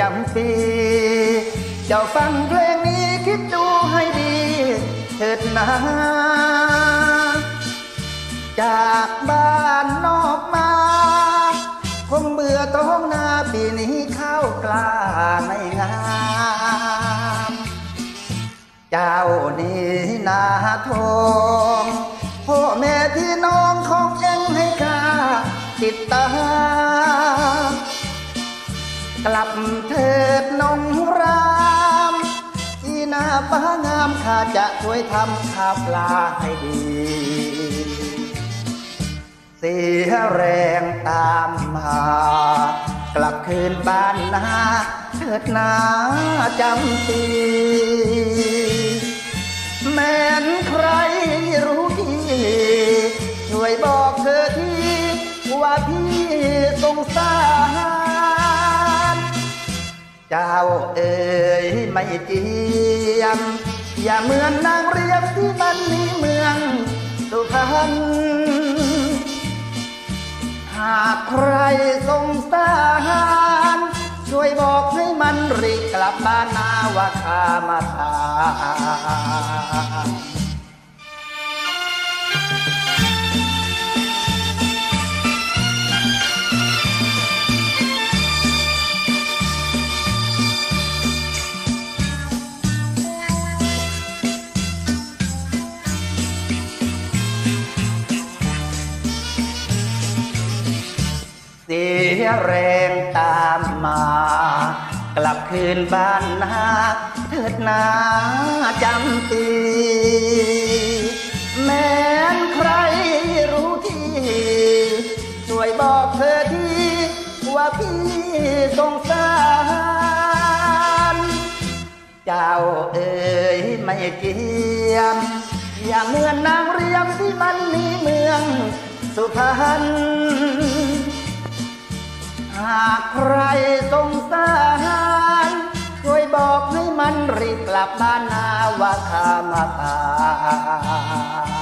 จำปีเจ้าฟังเพลงนี้คิดดูให้ดีเถิดนะจากบ้านนอกมาคงเบื่อท้องนาปีนี้ข้าวกล้าไม่งามเจ้านี่นาทองพ่อแม่พี่น้องของเอ็งให้ข้าติดตาม กลับเถิดนงรามอีนาฟ้างามข้าจะช่วยทำข้าปลาให้ดี เสียแรงตามมา กลับคืนบ้านนาเถิดนาจำปีแม้นใครรู้ที่ช่วยบอกเธอที่ว่าพี่สงสาร จ้าเอ๋ยไม่เจียมอย่าเหมือนนางเรียบที่มันมีเมืองสุพรรณหากใครสงสารช่วยบอกให้มันรีกลับบ้านนาว่าข้ามาทา ยแรงตามมา กลับคืนบ้านนาเถิดนาจำปีแม้นใครรู้ที่ ช่วยบอกเธอทีว่าพี่สงสารเจ้าเอ๋ยไม่เกียม อย่าเหมือนนางเรียมที่มันมีเมืองสุพรรณากใครสงสารช่วยบอกให้มันรีบกลับบ้านนาว่าข้ามาตา